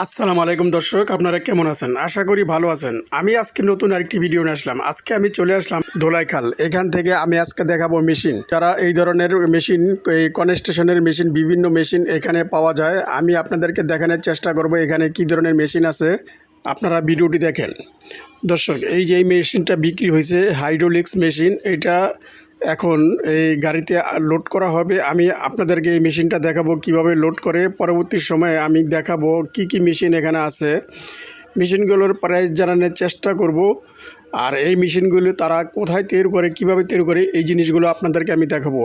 আসসালামু আলাইকুম দর্শক, আপনারা কেমন আছেন? আশা করি ভালো আছেন। আমি আজকে নতুন আরেকটি ভিডিও নিয়ে আসলাম। আজকে আমি চলে আসলাম ধোলাইখাল। এখান থেকে আমি আজকে দেখাবো মেশিন। যারা এই ধরনের মেশিন, এই কনস্টেশনের মেশিন, বিভিন্ন মেশিন এখানে পাওয়া যায়, আমি আপনাদেরকে দেখানোর চেষ্টা করব এখানে কি ধরনের মেশিন আছে। আপনারা ভিডিওটি দেখেন। দর্শক, এই যে এই মেশিনটা বিক্রি হয়েছে, হাইড্রোলিক্স মেশিন, এটা এখন এই গাড়িতে লোড করা হবে। আমি আপনাদেরকে এই মেশিনটা দেখাবো কীভাবে লোড করে। পরবর্তী সময়ে আমি দেখাবো কি কি মেশিন এখানে আছে। মেশিনগুলোর প্রাইস জানানোর চেষ্টা করব। আর এই মেশিনগুলো তারা কোথায় তৈরি করে, কীভাবে তৈরি করে, এই জিনিসগুলো আপনাদেরকে আমি দেখাবো।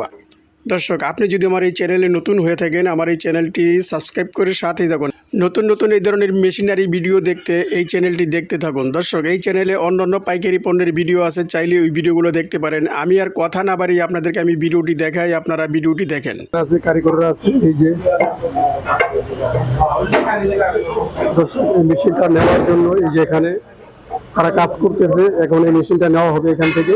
দর্শক, আপনি যদি আমার এই চ্যানেলে নতুন হয়ে থাকেন, আমার এই চ্যানেলটি সাবস্ক্রাইব করে সাথেই থাকুন। নতুন নতুন এই ধরনের মেশিনারি ভিডিও দেখতে এই চ্যানেলটি দেখতে থাকুন। দর্শক, এই চ্যানেলে অন্যান্য পাইকারি পণ্যের ভিডিও আছে, চাইলে ওই ভিডিওগুলো দেখতে পারেন। আমি আর কথা না বাড়িয়ে আপনাদেরকে আমি ভিডিওটি দেখাই, আপনারা ভিডিওটি দেখেন। আছে, কারিগররা আছে, এই যে। দর্শক, এই মেশিনটা নেওয়ার জন্য এই যে এখানে তারা কাজ করতেছে। এখন এই মেশিনটা নেওয়া হবে এখান থেকে।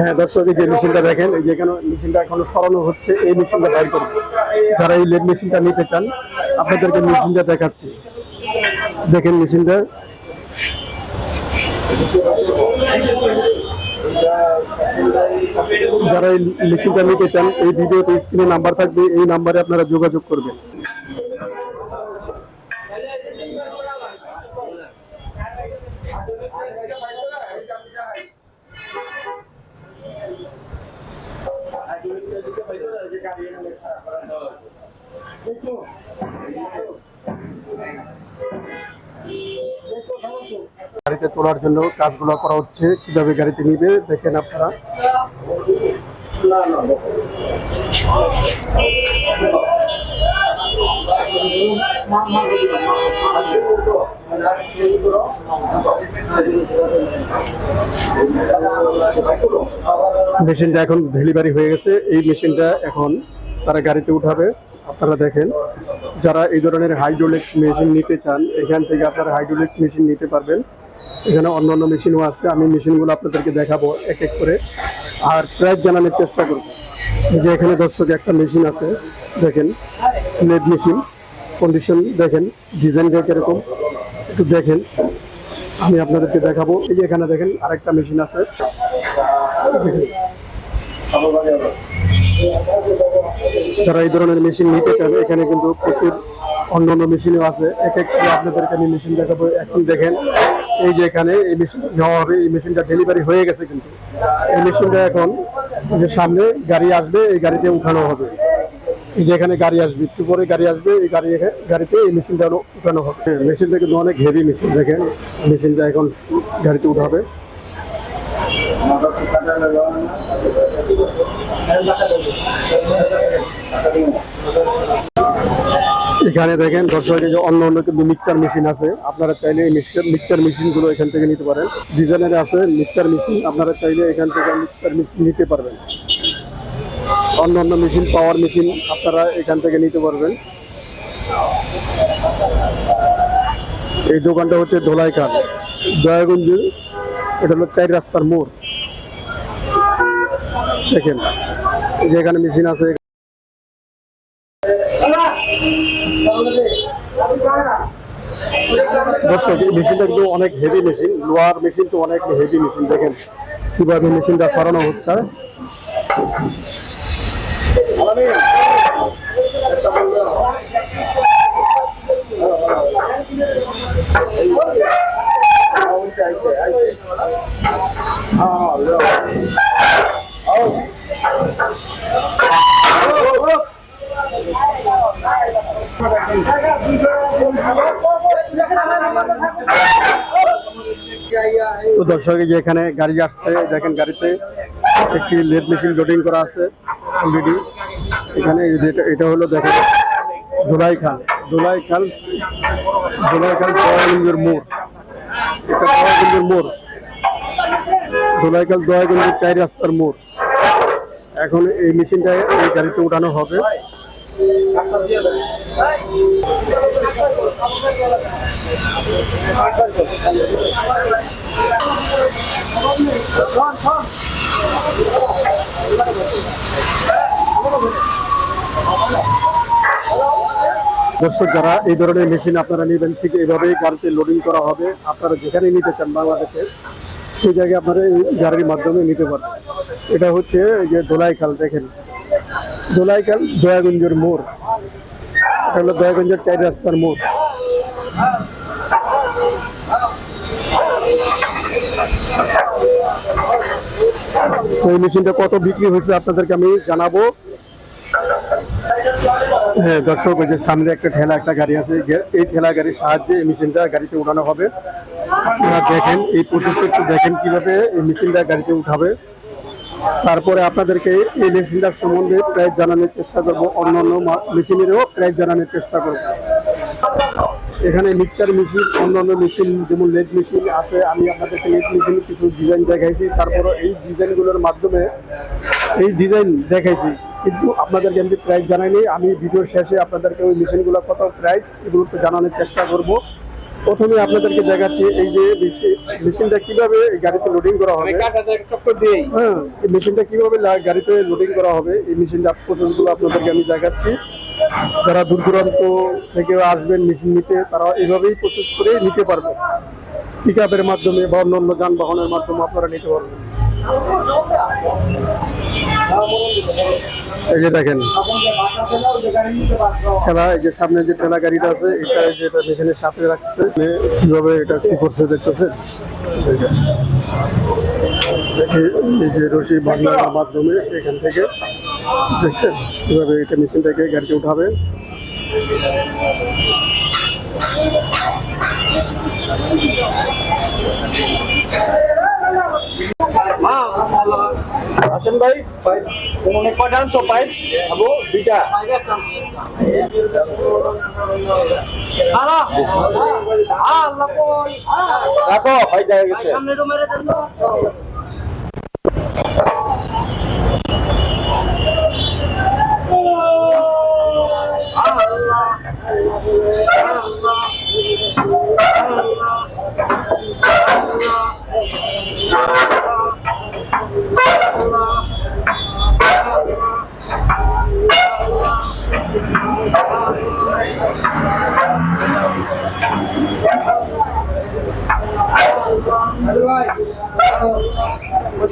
হ্যাঁ দর্শক, এই যে মেশিনটা দেখেন, এই যে এখানে মেশিনটা এখনও সরানো হচ্ছে, এই মেশিনটা বাইর করবে যারা এই লেদ মেশিনটা নিতে চান, আপনাদেরকে মেশিনটা দেখাচ্ছি। দেখেন মেশিনটা। যারা এই মেশিনটা নিতে চান, এই ভিডিওতে স্ক্রিনে নাম্বার থাকবে, এই নাম্বারে আপনারা যোগাযোগ করবেন। গাড়িতে তোলার জন্য কাজগুলো করা হচ্ছে। কীভাবে গাড়িতে নিবে, দেখেন আপনারা। মেশিনটা এখন ডেলিভারি হয়ে গেছে। এই মেশিনটা এখন তারা গাড়িতে উঠাবে। আপনারা দেখেন, যারা এই ধরনের হাইড্রোলিক্স মেশিন নিতে চান, এখান থেকে আপনারা হাইড্রোলিক্স মেশিন নিতে পারবেন। এখানে অন্য অন্য মেশিনও আছে, আমি মেশিনগুলো আপনাদেরকে দেখাবো এক এক করে। আর প্রাইস জানানোর চেষ্টা করব। যে এখানে দর্শক, একটা মেশিন আছে, দেখেন, লেদ মেশিন কন্ডিশন দেখেন ডিজাইনটা কীরকম একটু দেখেন, আমি আপনাদেরকে দেখাবো। এই যে এখানে দেখেন, আরেকটা মেশিন আছে। যারা এই ধরনের মেশিন নিতে চান, এখানে কিন্তু প্রচুর অন্য অন্য মেশিনও আছে। এক এক করে আপনাদেরকে আমি মেশিন দেখাবো। এখন দেখেন, এই যে এখানে এই মেশিন নেওয়া হবে, এই মেশিনটা ডেলিভারি হয়ে গেছে কিন্তু। এই মেশিনটা এখন যে সামনে গাড়ি আসবে, এই গাড়িতে উঠানো হবে। এই যে এখানে গাড়ি আসবে, একটু পরে গাড়ি আসবে, এই গাড়ি গাড়িতে এই মেশিনটা উঠানো হবে। মেশিনটা কিন্তু অনেক হেভি মেশিন দেখেন। মেশিনটা এখন গাড়িতে উঠাবে। এখানে দেখেন দর্শকের যে অন্য অন্য কিন্তু মিক্সচার মেশিন আছে। আপনারা চাইলে এই মিক্সচার মেশিনগুলো এখান থেকে নিতে পারেন। ডিজাইনের আছে মিক্সচার মেশিন আপনারা চাইলে এখান থেকে মিক্সচার মেশিন নিতে পারবেন। অন্য অন্য মেশিন পাওয়ার মেশিন আপনারা এখান থেকে নিতে পারবেন। এই দোকানটা হচ্ছে ধোলাইখাল দয়াগঞ্জ, এটা হলো চার রাস্তার মোড়। দেখেন যে এখানে মেশিন আছে, দর্শক মেশিনটা কিন্তু অনেক হেভি মেশিন লোহার মেশিন তো অনেক হেভি মেশিন দেখেন কীভাবে মেশিনটা সরানো হচ্ছে। তো দর্শক যে এখানে গাড়ি আসছে, দেখেন গাড়িতে একটি লেদ মেশিন লোডিং করা আছে অলরেডি এখানে এটা হলো দেখেন ধুলাই খাল ধুলাই খাল ধুলাই খাল দয়াগঞ্জের মোড়। এটা দয়াগঞ্জের মোড়। ধুলাই খাল দয়াগঞ্জের চার রাস্তার মোড়। এখন এই মেশিনটা এই গাড়িতে উঠানো হবে। দর্শক, যারা এই ধরনের মেশিন আপনারা নেবেন, ঠিক এইভাবেই গাড়িতে লোডিং করা হবে। আপনারা যেখানে নিতে চান বাংলাদেশে। সেই জায়গায় আপনারা এই গাড়ির মাধ্যমে নিতে পারবেন এটা হচ্ছে যে দোলাইখাল, দেখেন। দোলাইখাল, দয়াগঞ্জের মোড়। এটা হলো দয়াগঞ্জের চার রাস্তার মোড়। এই মেশিনটা কত বিক্রি হয়েছে আপনাদেরকে আমি জানাব। হ্যাঁ দর্শক, ওই যে সামনে একটা ঠেলা, একটা গাড়ি আছে। এই ঠেলা গাড়ির সাহায্যে এই মেশিনটা গাড়িতে উঠানো হবে। আপনারা দেখেন, এই প্রসেসটা একটু দেখেন কীভাবে এই মেশিনটা গাড়িতে উঠাবে। তারপরে আপনাদেরকে এই মেশিনটার সম্বন্ধে প্রায় জানানোর চেষ্টা করব। অন্যান্য মা- মেশিনেরও প্রায় জানানোর চেষ্টা করব। এখানে মিক্সচার মেশিন, অন্যান্য মেশিন, যেমন লেড মেশিন আছে, আমি আপনাদেরকে লেড মেশিন কিছু ডিজাইন দেখাইছি। তারপরে এই ডিজাইনগুলোর মাধ্যমে এই ডিজাইন দেখাইছি। কিন্তু আপনাদেরকে আমি প্রাইস জানাইনি, আমি ভিডিওর শেষে আপনাদেরকে ওই মেশিনগুলো কত প্রাইস এগুলো জানানোর চেষ্টা করব। প্রথমে আপনাদেরকে দেখাচ্ছি এই যে মেশিন- মেশিনটা কীভাবে গাড়িতে লোডিং করা হবে। হ্যাঁ এই মেশিনটা কীভাবে গাড়িতে লোডিং করা হবে, এই মেশিনটা প্রসেসগুলো আপনাদেরকে আমি দেখাচ্ছি। যারা দূর দূরান্ত থেকে আসবেন মেশিন নিতে, তারা এভাবেই প্রসেস করে নিতে পারবে পিক মাধ্যমে বা অন্য অন্য যানবাহনের মাধ্যমে আপনারা নিতে পারবেন। এই যে দেখেন ঠেলা এই যে সামনে যে ঠেলা গাড়িটা আছে এটা এই যে এটা মেশিনের সাথে রাখছে মানে কীভাবে এটা কি করছে দেখতেছেন এই যে। রশি মাধ্যমে এখান থেকে, দেখছেন কীভাবে এটা উঠাবে আছেন ভাই অনেক কয়টা আনছো পাইপ আবু দুইটা। রাখো ভাই যায় গেছে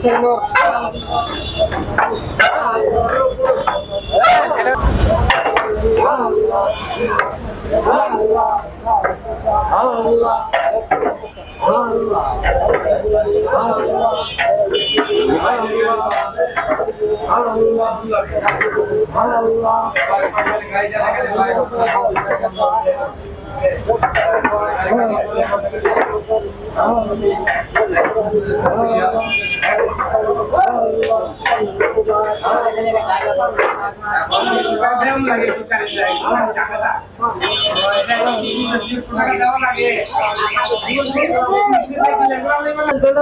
Allah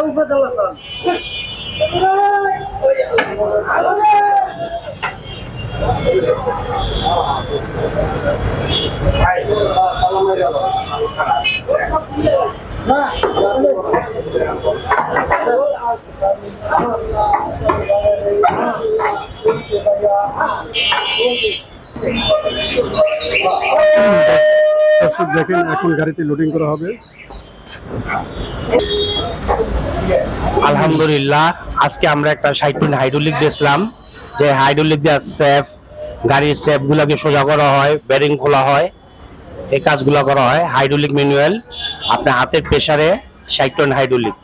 উপজেলা দেখেন এখন গাড়িতে লোডিং করা হবে। আলহামদুলিল্লাহ আজকে আমরা একটা সাইটুন হাইড্রোলিক দিয়েছিলাম যে হাইড্রোলিক দিয়ে সেফ গাড়ির সেফ গুলাকে সোজা করা হয় ব্যারিং খোলা হয় এই কাজগুলো করা হয়। হাইড্রোলিক ম্যানুয়াল আপনার হাতের প্রেসারে সাইটুন হাইড্রোলিক।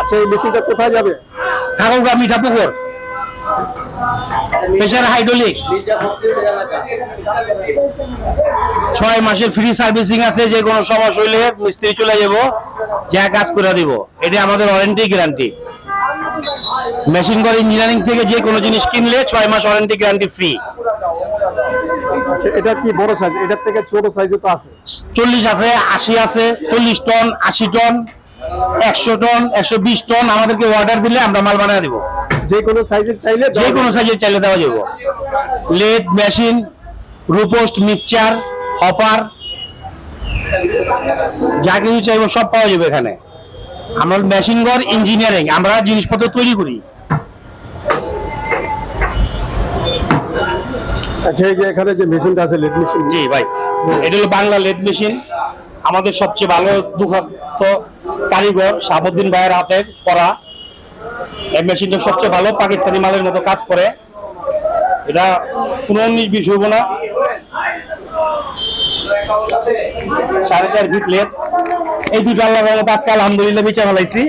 আচ্ছা এই মেশিনটা কোথায় যাবে? ঠাকুরগা মিঠা পুকুর প্রেসার হাইড্রোলিক। ছয় মাসের ফ্রি সার্ভিসিং আছে যে কোনো সমস্যা হইলে মিস্ত্রি চলে যাব যা কাজ করে দিব। এটা আমাদের ওয়ারেন্টি গ্যারান্টি মেশিন ঘর ইঞ্জিনিয়ারিং থেকে যে কোনো জিনিস কিনলে ছয় মাস ওয়ারেন্টি গ্যারান্টি ফ্রি আচ্ছা এটা কি বড় সাইজ এটার থেকে ছোট সাইজে তো আছে। চল্লিশ আছে আশি আছে চল্লিশ টন আশি টন একশো টন একশো বিশ টন আমাদেরকে অর্ডার দিলে আমরা মাল বানিয়ে দিব। যে কোনো সাইজের চাইলে যে কোনো সাইজের চাইলে দেওয়া যাব। লেদ মেশিন রুপোস্ট মিক্সচার হপার যা কিছু চাইব সব পাওয়া যাবে এখানে। আমরা মেশিন ঘর ইঞ্জিনিয়ারিং আমরা জিনিসপত্র তৈরি করি। আচ্ছা এই যে এখানে যে মেশিনটা আছে লেট মেশিন জি ভাই। এটা হলো বাংলা লেদ মেশিন আমাদের সবচেয়ে ভালো কারিগর শাহাবুদ্দিন ভাইয়ের হাতের করা এই মেশিনটা সবচেয়ে ভালো পাকিস্তানি মালের মতো কাজ করে। এটা কোনো উনিশ বিশ হইব না। সাড়ে চার ফিট লেদ এই দুটো আল্লাহ রহমতে আজকে আলহামদুলিল্লাহ বিচার ফেলাইছি।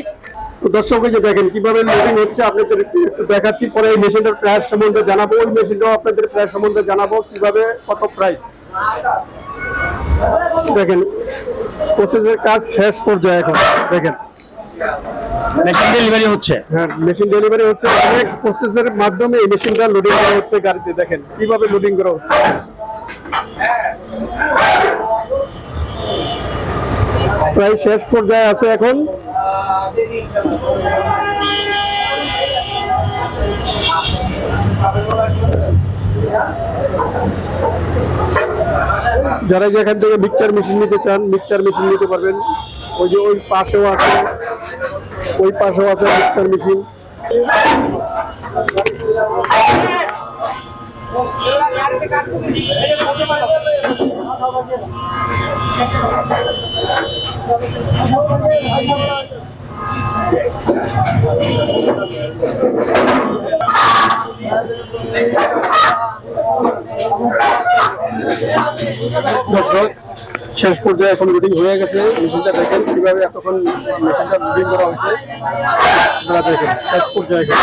তো দর্শক যে দেখেন কীভাবে লোডিং হচ্ছে আপনাদের একটু দেখাচ্ছি। পরে এই মেশিনটার প্রাইস সম্বন্ধে জানাব। ওই মেশিনটাও আপনাদের প্রাইস সম্বন্ধে জানাব কীভাবে কত প্রাইস দেখেন প্রসেসের কাজ শেষ পর্যায়ে এখন। দেখেন। মেশিন ডেলিভারি হচ্ছে। হ্যাঁ মেশিন ডেলিভারি হচ্ছে। অনেক প্রসেসের মাধ্যমে এই মেশিনটা লোডিং করা হচ্ছে গাড়িতে। দেখেন কীভাবে লোডিং করা হচ্ছে। প্রায় শেষ পর্যায়ে আছে এখন। যারা যে এখান থেকে মিক্সচার মেশিন নিতে চান, মিক্সচার মেশিন নিতে পারবেন। ওই যে ওই পাশেও আছে, ওই পাশেও আছে মিক্সচার মেশিন। শেষ পর্যায়ে এখন লোডিং হয়ে গেছে। মেশিনটা দেখেন কীভাবে এতক্ষণ মেশিনটা লোডিং করা হয়েছে। দেখেন, শেষ পর্যায়ে এখন।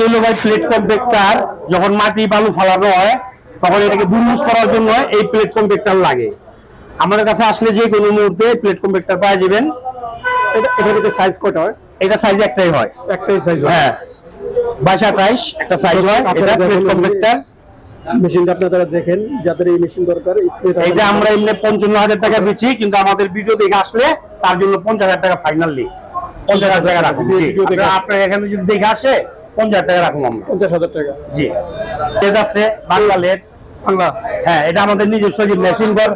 হলো ভাই প্লেট কম্পেক্টার যখন মাটি বালু ফালানো হয় তখন এটাকে করার জন্য এই প্লেট কম্পেক্টার লাগে। আমাদের কাছে আসলে যে কোনো মুহূর্তে প্লেট কম্পেক্টার পাওয়া যাবেন। এটা এটা সাইজ কয়টা হয়? এটা সাইজ একটাই হয়। একটাই সাইজ হয়। হ্যাঁ। বাইশ আঠাইশ একটা সাইজ হয়। এটা প্লেট কম্পেক্টার মেশিনটা আপনারা দেখেন যাদের এই মেশিন দরকার এটা আমরা এমনি পঞ্চান্ন হাজার টাকা কিন্তু আমাদের ভিডিও দেখে আসলে তার জন্য পঞ্চাশ হাজার টাকা ফাইনালি পঞ্চাশ হাজার টাকা আপনার এখানে যদি দেখে আসে পঞ্চাশ টাকা রাখুন আমরা। পঞ্চাশ হাজার টাকা। জি। লেদ আছে বাংলা লেদ। বাংলা। হ্যাঁ এটা আমাদের নিজস্ব যে মেশিন ঘর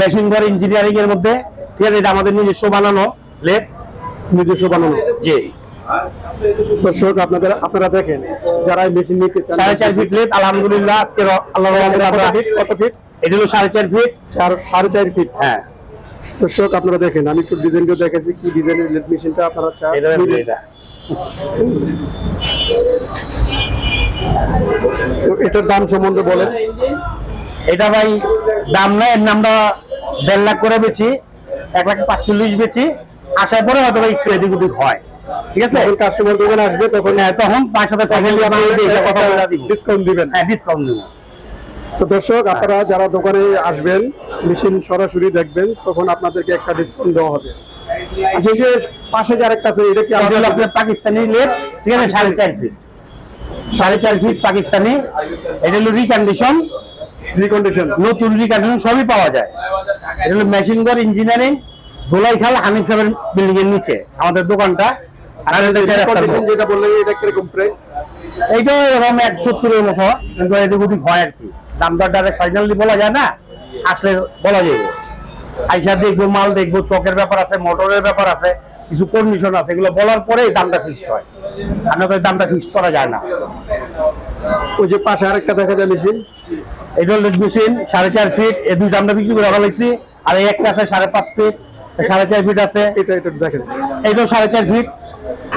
মেশিন ঘর ইঞ্জিনিয়ারিং এর মধ্যে। ঠিক আছে এটা আমাদের নিজস্ব বানানো লেদ। নিজস্ব বানানো। জি। দর্শক আপনাদের আপনারা দেখেন যারা মেশিন নিতে চান সাড়ে চার ফিট লেদ আলহামদুলিল্লাহ আজকে আল্লাহ ফিট কত ফিট? এটা হলো সাড়ে চার ফিট। সাড়ে চার ফিট। হ্যাঁ। দর্শক আপনারা দেখেন আমি একটু ডিজাইনটা দেখেছি কি ডিজাইনের লেট মেশিনটা আপনারা চান এটার দাম সম্বন্ধে বলেন। এটা ভাই দাম নাই এর নামটা দেড় লাখ করে বেচি এক লাখ পাঁচচল্লিশ বেচি। আসার পরে হয়তো একটু এদিক ওদিক হয়। ঠিক আছে? যখন কাস্টমার দোকানে আসবে তখন হ্যাঁ, তখন পাঁচ সাথে ফ্যামিলি কথা বলে দিব। ডিসকাউন্ট দিবেন। হ্যাঁ ডিসকাউন্ট দিব। তো দর্শক আপনারা যারা দোকানে আসবেন মেশিন সরাসরি দেখবেন তখন আপনাদেরকে একটা ডিসকাউন্ট দেওয়া হবে। আচ্ছা এই যে পাশে যে আরেকটা আছে এটা কি এটা হলো আলাদা আপনার পাকিস্তানি লেট ঠিক আছে সাড়ে চার ফিট সাড়ে চার ফিট পাকিস্তানি। এটা হলো রিকন্ডিশন রিকন্ডিশন নতুন রিকন্ডিশন সবই পাওয়া যায়। এটা হলো মেশিন ঘর ইঞ্জিনিয়ারিং দোলাইখাল হানিফ সাহেবের বিল্ডিং এর নিচে আমাদের দোকানটা। যেটা এটা কীরকম প্রাইস এইটা এরকম এক সত্তরের মতো কিন্তু এদিক ওদিক হয় আর কি। দামটা ডাইরেক্ট ফাইনালি বলা যায় না আসলে বলা যাবে আইসা দেখব মাল দেখব চকের ব্যাপার আছে মোটরের ব্যাপার আছে কিছু কন্ডিশন আছে এগুলো বলার পরে দামটা ফিক্সড হয়। আর না তো দামটা ফিক্সড করা যায় না। ওই যে পাশে আরেকটা দেখা যায় মেশিন এই হলো মেশিন সাড়ে চার ফিট এই দুই দামটা বিক্রি করে ফেলেছি আর এই একটা আছে সাড়ে পাঁচ ফিট সাড়ে চার ফিট আছে। এটা এটা দেখেন। এইটাও সাড়ে চার ফিট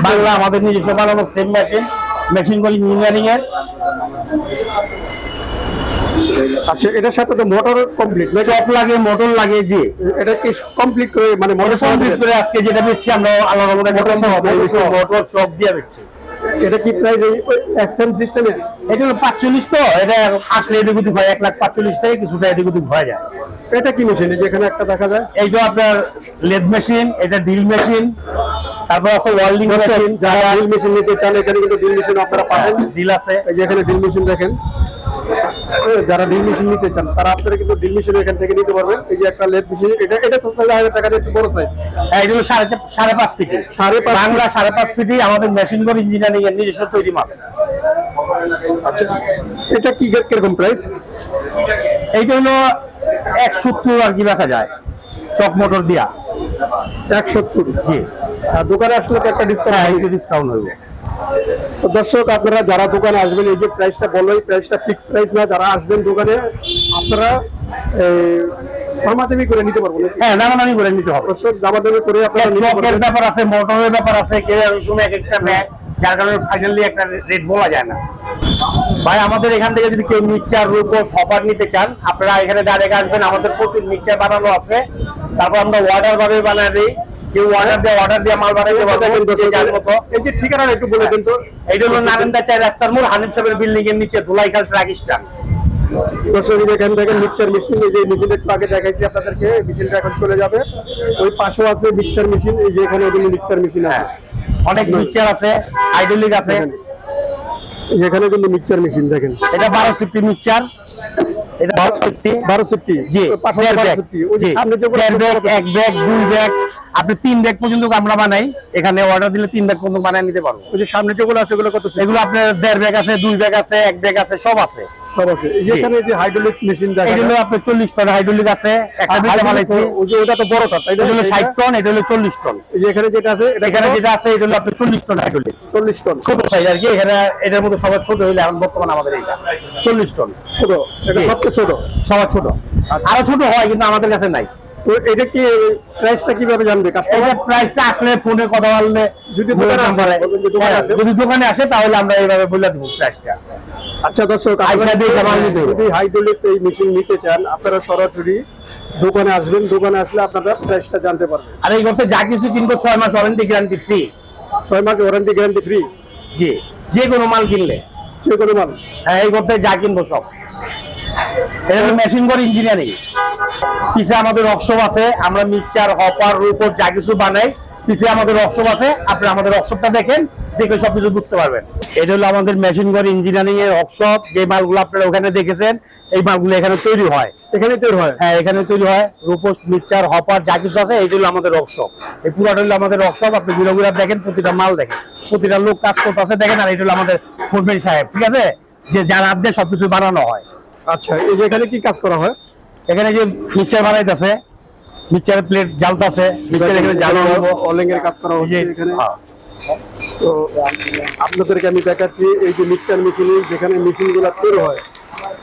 বাংলা আমাদের নিজস্ব বানানো সেম মেশিন মেশিনগুলো ইঞ্জিনিয়ারিং এর। আচ্ছা এটার সাথে তো মোটর কমপ্লিট চপ লাগে মোটর লাগে জি। এটা কি কমপ্লিট করে মানে মোটর কমপ্লিট করে আজকে যেটা বেচছি আমরা আল্লাহ রহমতে মোটর মোটর চক দিয়ে বেচছি। এটা কি প্রাইস এসএম সিস্টেমে এটা হলো পাঁচচল্লিশ তো এটা আসলে এদিক ওদিক হয় এক লাখ পাঁচচল্লিশ থেকে কিছুটা এদিক ওদিক হয়ে যায়। এটা কি মেশিন যেখানে একটা দেখা যায়। এই যে আপনার লেদ মেশিন এটা ড্রিল মেশিন তারপর আছে ওয়েল্ডিং মেশিন যারা ড্রিল মেশিন নিতে চান এখানে কিন্তু ড্রিল মেশিন আপনারা পাবেন। ড্রিল আছে। এই যে এখানে ড্রিল মেশিন দেখেন। যারা ড্রিল মেশিন নিতে চান তারা আপনারা কিন্তু ড্রিল মেশিন এখান থেকে নিতে পারবেন। এই যে একটা লেট মেশিন এটা এটা তো চার হাজার টাকা দিয়ে একটু বড় সাইজ এটা হলো সাড়ে সাড়ে পাঁচ ফিটি সাড়ে পাঁচ বাংলা সাড়ে পাঁচ ফিটি আমাদের মেশিন করে ইঞ্জিনিয়ারিং এর নিজস্ব তৈরি মাল। আচ্ছা এটা কি কীরকম প্রাইস এইটা হলো এক সত্তর আর কি বেচা যায়। চক মোটর দিয়া। এক সত্তর। জি। আর দোকানে আসলে একটা ডিসকাউন্ট হ্যাঁ ডিসকাউন্ট হইবে তো দর্শক আপনারা যারা দোকানে আসবেন এই যে প্রাইসটা বলল এই প্রাইসটা ফিক্স প্রাইস না যারা আসবেন দোকানে আপনারা দামাদামি করে নিতে পারব? হ্যাঁ নামানামি করে নিতে হবে। দর্শক দামাদামি করে আপনারা চকের ব্যাপার আছে মোটরের ব্যাপার আছে কেউ এক সময় এক একটা নেয় যার কারণে ফাইনালি একটা রেট বলা যায় না। ভাই আমাদের এখান থেকে যদি কেউ মিক্সচার রূপ সপার নিতে চান আপনারা এখানে ডাইরেক্ট আসবেন। আমাদের প্রচুর মিক্সচার বানানো আছে। তারপর আমরা অর্ডার ভাবে বানাই দিই। কেউ অর্ডার দিয়ে অর্ডার দিয়ে মাল বানাইতে পারব এই যে ঠিকানা একটু বলে দেন তো। এইটা হলো নারেন্দা চাই রাস্তার মোড় হানিফ সাহেবের বিল্ডিং এর নিচে ধুলাইখাল ট্রাক স্ট্যান্ড দর্শক এখান থেকে মিক্সচার মেশিন এই যে মেশিনটা একটু আগে দেখাইছি আপনাদেরকে মেশিনটা এখন চলে যাবে। ওই পাশেও আছে মিক্সচার মেশিন এই যে এখানে ওগুলো মিক্সচার মেশিন আছে। অনেক মিক্সচার আছে হাইড্রোলিক আছে। দেখেন। এই যে এখানে কিন্তু মিক্সচার মেশিন দেখেন। এটা বারো সিফটি মিক্সচার এটা বারো সিফটি বারো সিফটি জি পাশে দেড় বারো ব্যাগ সিফটি ওই যে জি সামনে যেগুলো দেড় ব্যাগ এক ব্যাগ দুই ব্যাগ। আপনি তিন ব্যাগ পর্যন্ত আমরা বানাই এখানে অর্ডার দিলে তিন ব্যাগ পর্যন্ত বানাই নিতে পারব। ওই যে সামনে যেগুলো আছে ওগুলো কত এগুলো আপনার দেড় ব্যাগ আছে দুই ব্যাগ আছে এক ব্যাগ আছে সব আছে। সব আছে। এই যে জি। এখানে যে হাইড্রোলিক্স মেশিন দেখা এটা আপনার চল্লিশ টন হাইড্রোলিক আছে একটা আর বানাইছি। ওই যে ওটা তো বড়টা এটা হলো ষাট এটা- টন এটা হলো চল্লিশ টন এই যে এখানে যেটা আছে এটা এখানে যেটা আছে এটা হলো আপনার চল্লিশ টন হাইড্রোলিক চল্লিশ টন ছোট সাইজ আর কি এখানে এটার মধ্যে সবার ছোট হইলে এখন বর্তমান আমাদের টন ছোট। এটা সবচেয়ে ছোট। সবার ছোট। আরও ছোট হয় কিন্তু আমাদের কাছে নাই। তো এটা কি প্রাইসটা কীভাবে জানবে? কাস্টমার প্রাইসটা আসলে ফোনে কথা বললে যদি দোকানে আসে, হ্যাঁ, আসে। যদি দোকানে আসে তাহলে আমরা এইভাবে বলে দেবো প্রাইসটা আচ্ছা দর্শক। যদি হাইড্রোলিক্স এই মেশিন নিতে চান আপনারা সরাসরি দোকানে আসবেন। দোকানে আসলে আপনারা প্রাইসটা জানতে পারবেন। আর এই করতে যা কিছু কিনবো ছয় মাস ওয়ারেন্টি গ্যারান্টি ফ্রি ছয় মাস ওয়ারেন্টি গ্যারান্টি ফ্রি জি। যে কোনো মাল কিনলে। যে কোনো মাল? হ্যাঁ এই করতে যা কিনবো সব। মেশিন করে ইঞ্জিনিয়ারিং পিছে আমাদের ওয়ার্কশপ আছে আমরা মিক্সচার হপার রুপর যা কিছু বানাই পিছে আমাদের ওয়ার্কশপ আছে আপনি আমাদের ওয়ার্কশপটা দেখেন দেখে সবকিছু বুঝতে পারবেন। এটা হলো আমাদের মেশিন করে ইঞ্জিনিয়ারিং এর ওয়ার্কশপ যে মালগুলো আপনারা ওখানে দেখেছেন এই মালগুলো এখানে তৈরি হয়। এখানে তৈরি হয়? হ্যাঁ এখানে তৈরি হয় রূপোস মিক্সচার হপার যা কিছু আছে এইগুলো আমাদের ওয়ার্কশপ এই পুরাটা হলো আমাদের ওয়ার্কশপ আপনি ঘুরে ঘুরে দেখেন প্রতিটা মাল দেখেন। প্রতিটা লোক কাজ করতেছে দেখেন আর এটা হলো আমাদের ফুডম্যান সাহেব ঠিক আছে? যে যার হাত দিয়ে সবকিছু বানানো হয়। আচ্ছা এই যে এখানে কি কাজ করা হয়? এখানে যে মিক্সচার বানাইতেছে মিক্সচারের প্লেট জ্বালতাছে মিক্সচার এখানে জ্বালানো হলো কাজ করা হচ্ছে এখানে। হ্যাঁ। তো আপনাদেরকে আমি দেখাচ্ছি এই যে মিক্সার মেশিন যেখানে মেশিনগুলো তৈরি হয়।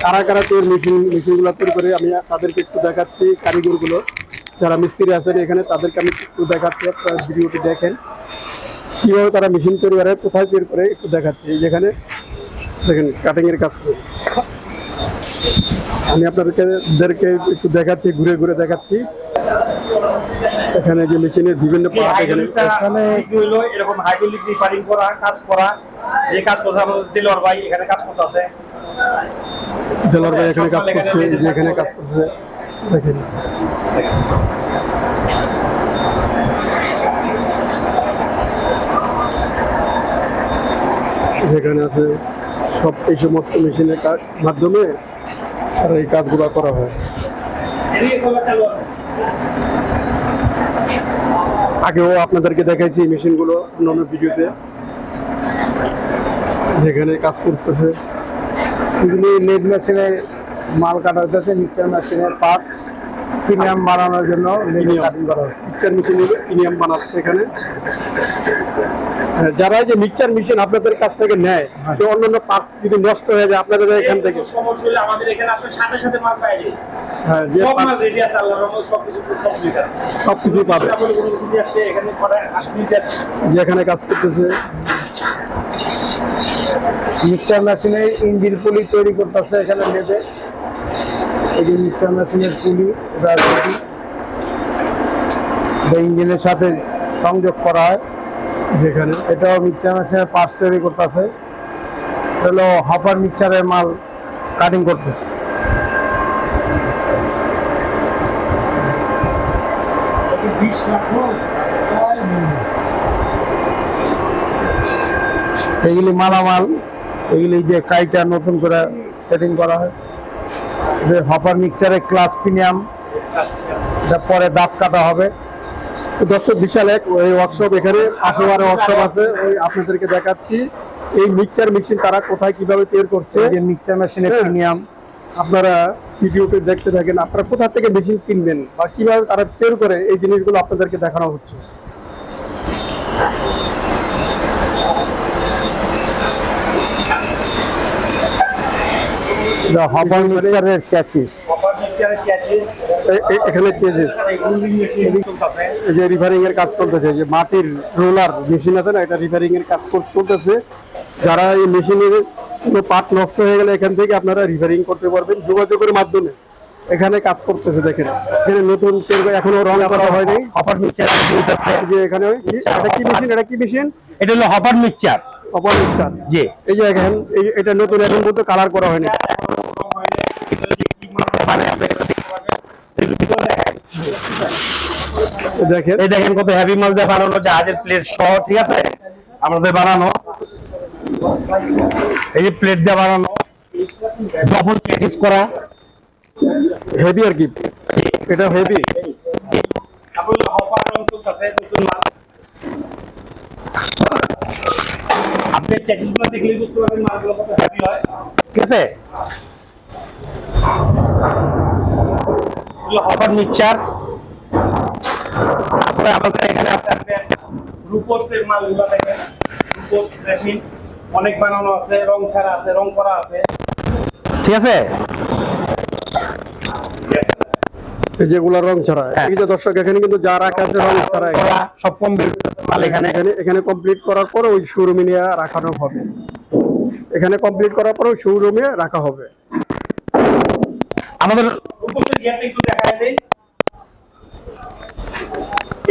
কারা কারা তৈরি মেশিন মেশিনগুলো তৈরি করে আমি তাদেরকে একটু দেখাচ্ছি কারিগরগুলো। যারা মিস্ত্রি আছেন এখানে তাদেরকে আমি একটু দেখাচ্ছি আপনারা ভিডিওটি দেখেন। কীভাবে তারা মেশিন তৈরি করে কোথায় তৈরি করে একটু দেখাচ্ছি। যেখানে দেখেন কাটিং এর কাজ করে। আমি আপনাদেরকে একটু দেখাচ্ছি ঘুরে ঘুরে দেখাচ্ছি। এখানে যে মেশিনের বিভিন্ন পার্ট এখানে এখানে কি হইল? এরকম হাইড্রোলিক রিপেয়ারিং করা কাজ করা। এই কাজ আমাদের দিলর ভাই এখানে কাজ করতেছে। জেলার ভাই এখানে কাজ করছে যে এখানে কাজ করছে। দেখেন। যেখানে আছে সব এই সমস্ত মেশিনের কাজ মাধ্যমে আর এই কাজগুলো করা হয়। আগেও আপনাদেরকে দেখাইছি এই মেশিনগুলো অন্যান্য ভিডিওতে। যেখানে কাজ করতেছে। এগুলি লেদ মেশিনের মাল কাটা হইতেছে মিক্সার মেশিনের পার্টস প্রিমিয়াম বানানোর জন্য করা হচ্ছে মিক্সচার মেশিন প্রিমিয়াম বানাচ্ছে এখানে। হ্যাঁ, যারা এই যে মিক্সচার মেশিন আপনাদের কাছ থেকে নেয় সে অন্যান্য পার্টস যদি নষ্ট হয়ে যায় আপনাদের এখান থেকে। সমস্যা হলে আমাদের এখানে আসলে সাথে সাথে মাল পাই যায়। হ্যাঁ সবকিছু পাবে। যে এখানে কাজ করতেছে। মিক্সচার মেশিনে ইঞ্জিন পুলি তৈরি করতেছে এখানে লেদে এই যে মিক্সচার মেশিনের পুলি এটা ইঞ্জিনের সাথে সংযোগ করা হয়। যেখানে এটাও মিক্সচার মেশিনের পার্টস তৈরি করতেছে। হলো হাফার মিক্সচারের মাল কাটিং করতেছে। এগুলি মালামাল, এগুলি যে কাইটা নতুন করে সেটিং করা হয়। হপার মিক্সচারের ক্লাস প্রিমিয়াম পরে দাঁত কাটা হবে। দর্শক বিশাল এক ওই ওয়ার্কশপ এখানে পাশে ওয়ার্কশপ আছে। ওই আপনাদেরকে দেখাচ্ছি এই মিক্সচার মেশিন তারা কোথায় কীভাবে তৈরি করছে। এই মিক্সচার মেশিনের। প্রিমিয়াম আপনারা ভিডিওতে দেখতে থাকেন আপনারা কোথা থেকে মেশিন কিনবেন বা কীভাবে তারা তৈরি করে এই জিনিসগুলো আপনাদেরকে দেখানো হচ্ছে। হপার মিক্সচারের ক্যাচিস এখানে চেজেস যে রিভারিং এর কাজ চলতেছে যে মাটির রোলার মেশিন আছে না এটা রিভারিং এর কাজ চলতেছে। যারা এই মেশিনের কোনো পার্ট নষ্ট হয়ে গেলে এখান থেকে আপনারা রিভারিং করতে পারবেন যোগাযোগের মাধ্যমে। এখানে কাজ করতেছে দেখেন। এখানে নতুন এখনও রং করা হয়নি। হপার মিক্সচার যে এখানে কি- এটা কি মেশিন এটা কি মেশিন এটা হলো হপার মিক্সচার অপর মিক্সার জি। এই যে এই- এটা নতুন এখন মধ্যে কালার করা হয়নি। দেখেন। এই দেখেন কত হেভি মাল দিয়ে বানানো জাহাজের প্লেট সহ ঠিক আছে? আমাদের বানানো। এই যে প্লেট দিয়ে বানানো। ডবল প্র্যাকটিস করা। হেভি আর কি? এটা হেভি আপনি দেখলেই বুঝতে পারবেন মালগুলো কত হেভি হয়। ঠিক আছে? মিক্সচার তারপরে আমাদের এখানে আছে আপনার রূপোস্টের মালগুলো দেখেন। রূপোস্ট মেশিন অনেক বানানো আছে রং ছাড়া আছে রং করা আছে। ঠিক আছে? এই যেগুলো রং ছাড়া হ্যাঁ। এই যে দর্শক এখানে কিন্তু যা রাখা আছে রং ছাড়া সব কম মাল এখানে কমপ্লিট করার পর ওই শোরুমে নিয়ে রাখানো হবে। এখানে কমপ্লিট করার পর ওই শোরুমে রাখা হবে। আমাদের একটু দেখা দেই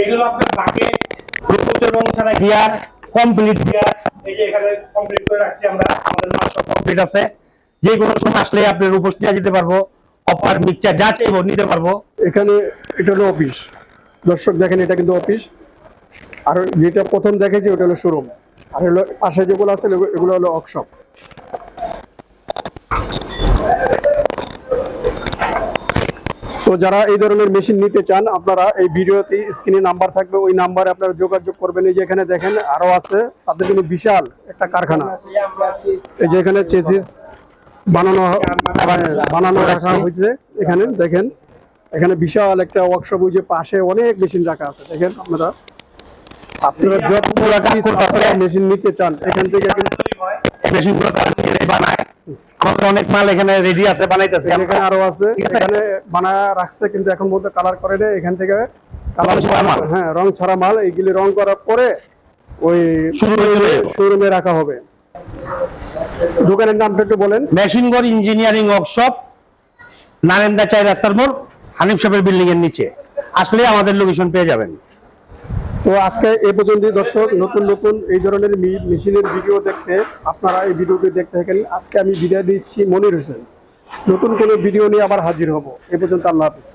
এগুলো আপনার বাকে রূপসের রং ছাড়া গিয়ার কমপ্লিট গিয়ার এই যে এখানে কমপ্লিট করে রাখছি আমরা আমাদের মাল সব কমপ্লিট আছে। যে কোনো সময় আসলে আপনি রূপস নিয়ে যেতে পারব অফার মিক্সচার যা চাইব নিতে পারব। এখানে এটা হলো অফিস দর্শক দেখেন এটা কিন্তু অফিস আর যেটা প্রথম দেখেছি, ওটা হলো শোরুম আর হলো পাশে যেগুলো আছে, এগুলো- হলো ওয়ার্কশপ তো যারা এই ধরনের মেশিন নিতে চান, আপনারা এই ভিডিওতে স্ক্রিনে নাম্বার থাকবে। ওই নাম্বারে আপনারা যোগাযোগ করবেন। এই যে এখানে দেখেন, আরও আছে। তাদের কিন্তু বিশাল একটা কারখানা। এই যে এখানে চেসিস বানানো বানানো রাখা হয়েছে। এখানে দেখেন, এখানে বিশাল একটা ওয়ার্কশপ ওই যে পাশে অনেক মেশিন রাখা আছে। দেখেন আপনারা। আপনারা যত মেশিন নিতে চান এখান থেকে মেশিনগুলো তারা নিজেরাই বানায়। আমাদের অনেক মাল এখানে রেডি আছে বানাইতেছে। এখানে আরও আছে। এখানে বানায় রাখছে কিন্তু এখন মধ্যে কালার করে দেয় এখান থেকে কালার ছাড়া মাল। হ্যাঁ রং ছাড়া মাল। এইগুলি রং করার পরে ওই Showroom-এ শোরুমে রাখা হবে। দোকানের নামটা একটু বলেন। ইঞ্জিনিয়ারিং ওয়ার্কশপ নারেন্দা চাই রাস্তার মোড় হানিফ সাহেবের বিল্ডিং এর নিচে। আসলে আমাদের লোকেশন পেয়ে যাবেন। তো আজকে এ পর্যন্ত দর্শক, নতুন নতুন এই ধরনের মেশিনের ভিডিও দেখতে আপনারা এই ভিডিওটি দেখতে থাকেন। আজকে আমি বিদায় দিচ্ছি মনির হোসেন। নতুন কোনো ভিডিও নিয়ে আবার হাজির হব। এ পর্যন্ত আল্লাহ হাফিজ।